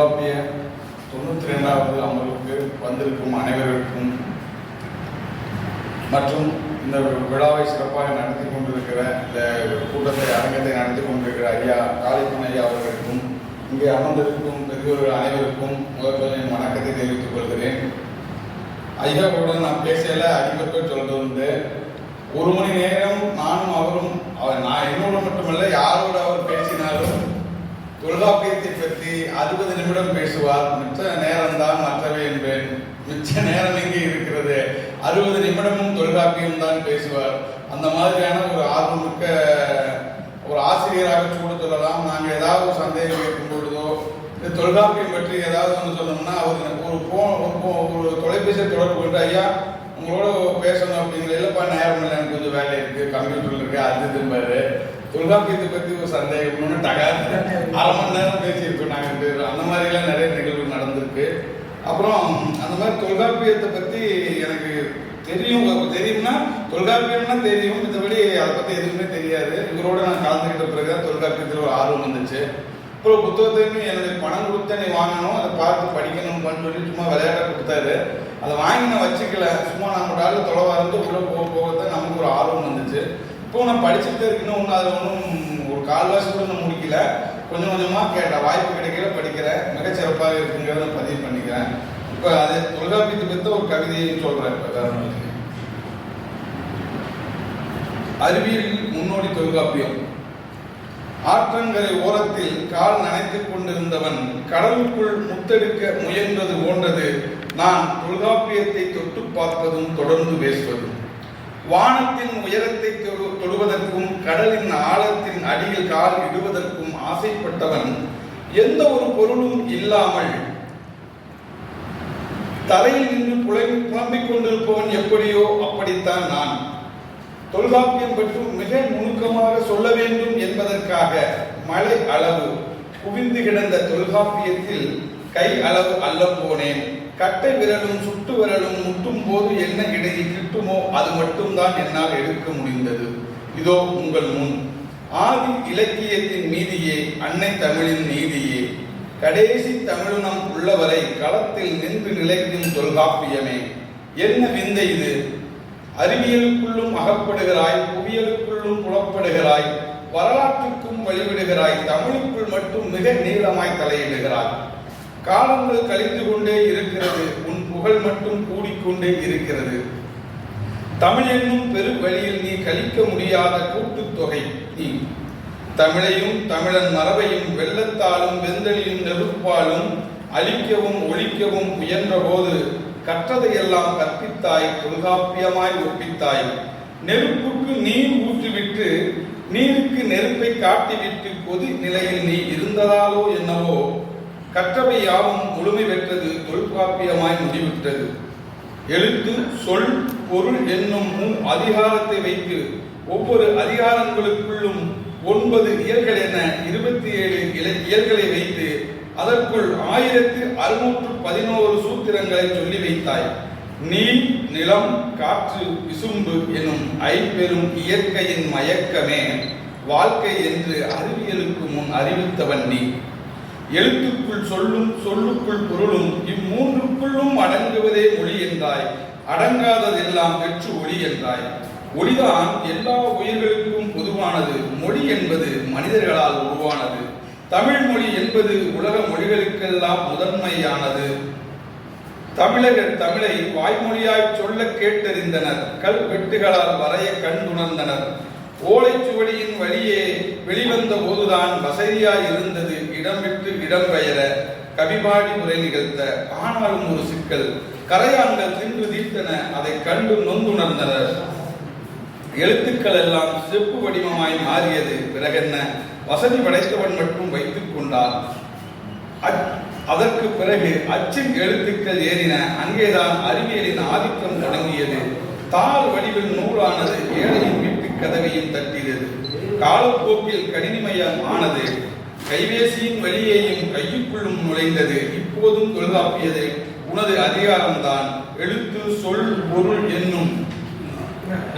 தொல்காப்பிய தொண்ணூற்றி ரெண்டாவது அமர்வுக்கு வந்திருக்கும் அனைவருக்கும் மற்றும் இந்த விழாவை சிறப்பாக நடத்தி கொண்டிருக்கிற இந்த கூட்டத்தை அரங்கத்தை நடத்தி கொண்டிருக்கிற ஐயா காளிப்பன் ஐயா அவர்களுக்கும் இங்கே அமர்ந்திருக்கும் பெரியவர்கள் அனைவருக்கும் முதல்வர் என் வணக்கத்தை தெரிவித்துக் கொள்கிறேன். ஐயாவுடன் நான் பேசல அதிபர்கள் சொல்றது வந்து ஒரு மணி நேரம் நானும் அவரும் அவர் நான் என்னோட மட்டுமல்ல யாரோட அவர் பேசினாலும் தொல்காப்பியத்தை பற்றி அறுபது நிமிடம் பேசுவார். மிச்ச நேரம் தான் மற்றவை என்பேன். மிச்ச நேரம் எங்கே இருக்கிறது? அறுபது நிமிடமும் தொல்காப்பியம் தான் பேசுவார். அந்த மாதிரியான ஒரு ஆர்வமிக்க ஒரு ஆசிரியராக சூடு சொல்லலாம். நாங்கள் ஏதாவது ஒரு சந்தேகம் கேட்கும் பொழுதோ இந்த தொல்காப்பியம் பற்றி ஏதாவது ஒன்று சொன்னோம்னா அவர் எனக்கு ஒரு ஃபோன் ஒரு ஒரு தொலைபேசி தொடர்பு கொண்டு ஐயா உங்களோட பேசணும் அப்படிங்கிற இல்லைப்பா நேரம் இல்லை. எனக்கு கொஞ்சம் வேலை இருக்குது கம்ப்யூட்டர் இருக்குது அது திரும்பாரு தொல்காப்பியத்தை பத்தி ஒரு சந்தேகம் ஒன்று அரை மணி நேரம் பேசியிருக்கோம் நாங்கள் பேர் அந்த மாதிரிலாம் நிறைய நிகழ்வு நடந்திருக்கு. அப்புறம் அந்த மாதிரி தொல்காப்பியத்தை பத்தி எனக்கு தெரியும். தெரியும்னா தொல்காப்பியம்னா தெரியும். மற்றபடி அதை பத்தி எதுவுமே தெரியாது. இவரோட நான் கலந்துக்கிட்ட பிறகு தான் தொல்காப்பியத்தில் ஒரு ஆர்வம் வந்துச்சு. அப்புறம் புத்தகத்தையுமே எனக்கு பணம் கொடுத்த நீ வாங்கணும் அதை பார்த்து படிக்கணும் சொல்லி சும்மா விளையாட கொடுத்தாரு. அதை வாங்கி நான் வச்சுக்கல. சும்மா நம்மளோட ஆளு தொலை வந்து உள்ள போக போகத்தான் நமக்கு ஒரு ஆர்வம் வந்துச்சு. இப்போ நான் படிச்சுட்டு இருக்கணும் ஒன்றும் அதில் ஒன்றும் ஒரு கால்வாசி கூட நான் முடிக்கல. கொஞ்சம் கொஞ்சமாக கேட்ட வாய்ப்பு கிடைக்கல படிக்கிறேன் மிகச்சிறப்பாக இருக்குங்கிறத பதிவு பண்ணிக்கிறேன். இப்போ அது தொல்காப்பியத்தை பற்றி ஒரு கவிதையும் சொல்கிறேன் இப்போ காரணம் அறிவியல் முன்னோடி தொல்காப்பியம். ஆற்றங்கரை ஓரத்தில் கால் நனைத்துக் கொண்டிருந்தவன் கடலுக்குள் முத்தெடுக்க முயன்றது போன்றது நான் தொல்காப்பியத்தை தொட்டு பார்ப்பதும் தொடர்ந்து பேசுவதும். வானத்தின் உயரத்தை தொடுவதற்கும் கடலின் ஆழத்தின் அடியில் கால் இடுவதற்கும் ஆசைப்பட்டவன் எந்த ஒரு பொருளும் இல்லாமல் தரையில் நின்று புலை புலம்பிக் கொண்டிருப்பவன் எப்படியோ அப்படித்தான் நான். தொல்காப்பியம் பற்றி மிக நுணுக்கமாக சொல்ல வேண்டும் என்பதற்காக மழை அளவு குவிந்து கிடந்த தொல்காப்பியத்தில் கை அளவு அல்ல போனேன். கட்டை விரலும் சுட்டு விரலும் முட்டும் போது என்ன இடையில் கிட்டுமோ அது மட்டும்தான் என்னால் எடுக்க முடிந்தது. இதோ உங்கள் முன். ஆதி இலக்கியத்தின் மீதியே அன்னை தமிழின் நீதியே. கடைசி தமிழினம் உள்ளவரை களத்தில் நின்று நிலைக்கும் தொல்காப்பியமே. என்ன விந்தை இது? அறிவியலுக்குள்ளும் அகப்படுகிறாய் புவியலுக்குள்ளும் புலப்படுகிறாய் வரலாற்றுக்கும் வழிவிடுகிறாய் தமிழுக்குள் மட்டும் மிக நீளமாய் தலையிடுகிறாய். காலங்கள் கழிந்து கொண்டே இருக்கிறது. உன் புகழ் மட்டும் கூடிக்கொண்டே இருக்கிறது. தமிழ் என்னும் பெரு வழியில் நீ கழிக்க முடியாத கூட்டுத்தொகை நீ. தமிழையும் தமிழன் மரபையும் வெள்ளத்தாலும் வெந்தளியும் நெருப்பாலும் அழிக்கவும் ஒழிக்கவும் முயன்றபோது கற்றதையெல்லாம் கற்பித்தாய் தொல்காப்பியமாய் ஒப்பித்தாய். நெருப்புக்கு நீர் ஊற்றிவிட்டு நீருக்கு நெருப்பை காட்டிவிட்டு கொதி நிலையில் நீ இருந்ததாலோ என்னவோ கற்றவை யாவும் முழுமை பெற்றது தொல்காப்பியமாய் முடிவிட்டது எழுத்து சொல் பொருள் என்னும் மூ அதிகாரத்தை வைத்து ஒவ்வொரு அதிகாரங்களுக்குள்ளும் ஒன்பது இயல்கள் என இருபத்தி ஏழு இல- இயல்களை வைத்து அதற்குள் ஆயிரத்து அறுநூற்று பதினோரு சூத்திரங்களை சொல்லி வைத்தாய். நீர் நிலம் காற்று விசும்பு எனும் ஐம்பெரும் இயற்கையின் மயக்கமே. வாழ்க்கை என்று அறிவியலுக்கு முன் அறிவித்தவன் நீ. எழுத்துக்குள் சொல்லும் சொல்லுக்குள் பொருளும் இம்மூன்றுக்குள்ளும் அடங்குவதே மொழி என்றாய். அடங்காததெல்லாம் வெற்று ஒளி என்றாய். ஒளிதான் எல்லா உயிர்களுக்கும் பொதுவானது. மொழி என்பது மனிதர்களால் உருவானது. தமிழ் மொழி என்பது உலக மொழிகளுக்கெல்லாம் முதன்மையானது. தமிழர்கள் தமிழை வாய்மொழியாய் சொல்ல கேட்டறிந்தனர். கல் வெட்டுகளால் வரைய கண்டுணர்ந்தனர் ஓலைச்சுவடியின் வழியே வெளிவந்த போதுதான் வசதியாய் இருந்தது. இடம் விட்டு இடம் பெயர கவிபாடி முறை நிகழ்த்த ஆனாலும் ஒரு சிக்கல். கரையான்கள் தின்று தீர்த்தன அதை கண்டு நொந்துணர்ந்தனர். எழுத்துக்கள் எல்லாம் செப்பு வடிவமாய் மாறியது. பிறகென்ன வசதி படைத்தவன் மட்டும் வைத்துக் கொண்டான். அதற்கு பிறகு அச்சின் எழுத்துக்கள் ஏறின. அங்கேதான் அறிவியலின் ஆதிக்கம் தொடங்கியது. தாள் வடிவில் நூலானது ஏழையின் கதவையும் தட்டியது. காலப்போக்கில் கணினிமயம் ஆனது கைபேசியின் வழியையும் கையுக்குள்ளும் நுழைந்தது. இப்போதும் தொழுதாப்பியது உனது அதிகாரம்தான். எழுத்து சொல் பொருள் என்னும்.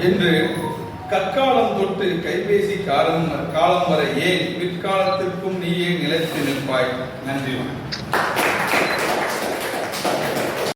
என்று கற்காலம் தொட்டு கைபேசி காலம் காலம் வரை ஏன்? பிற்காலத்திற்கும் நீயே நிலைத்து நிற்பாய். நன்றி.